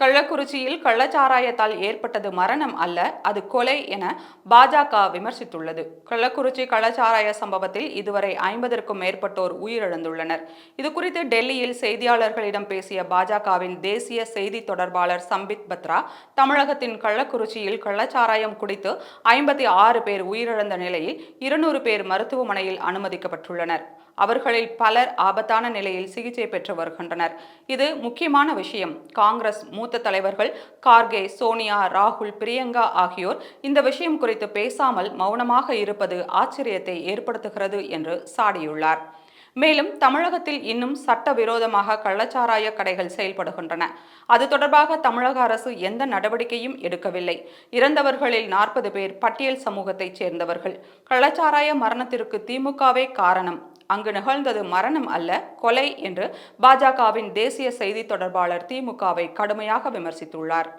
கள்ளக்குறிச்சியில் கள்ளச்சாராயத்தால் ஏற்பட்டது மரணம் அல்ல அது கொலை என பாஜக விமர்சித்துள்ளது. கள்ளக்குறிச்சி கள்ளச்சாராய சம்பவத்தில் இதுவரை ஐம்பதற்கும் மேற்பட்டோர் உயிரிழந்துள்ளனர். இதுகுறித்து டெல்லியில் செய்தியாளர்களிடம் பேசிய பாஜகவின் தேசிய செய்தி தொடர்பாளர் சம்பித் பத்ரா தமிழகத்தின் கள்ளக்குறிச்சியில் கள்ளச்சாராயம் குடித்து ஐம்பத்தி ஆறு பேர் உயிரிழந்த நிலையில் இருநூறு பேர் மருத்துவமனையில் அனுமதிக்கப்பட்டுள்ளனர். அவர்களில் பலர் ஆபத்தான நிலையில் சிகிச்சை பெற்று வருகின்றனர். இது முக்கியமான விஷயம். காங்கிரஸ் மூத்த தலைவர்கள் கார்கே சோனியா ராகுல் பிரியங்கா ஆகியோர் இந்த விஷயம் குறித்து பேசாமல் மௌனமாக இருப்பது ஆச்சரியத்தை ஏற்படுத்துகிறது என்று சாடியுள்ளார். மேலும் தமிழகத்தில் இன்னும் சட்டவிரோதமாக கள்ளச்சாராய கடைகள் செயல்படுகின்றன. அது தொடர்பாக தமிழக அரசு எந்த நடவடிக்கையும் எடுக்கவில்லை. இறந்தவர்களில் நாற்பது பேர் பட்டியல் சமூகத்தைச் சேர்ந்தவர்கள். கள்ளச்சாராய மரணத்திற்கு திமுகவே காரணம். அங்கு நிகழ்ந்தது மரணம் அல்ல கொலை என்று பாஜகவின் தேசிய செய்தி தொடர்பாளர் திமுகவை கடுமையாக விமர்சித்துள்ளார்.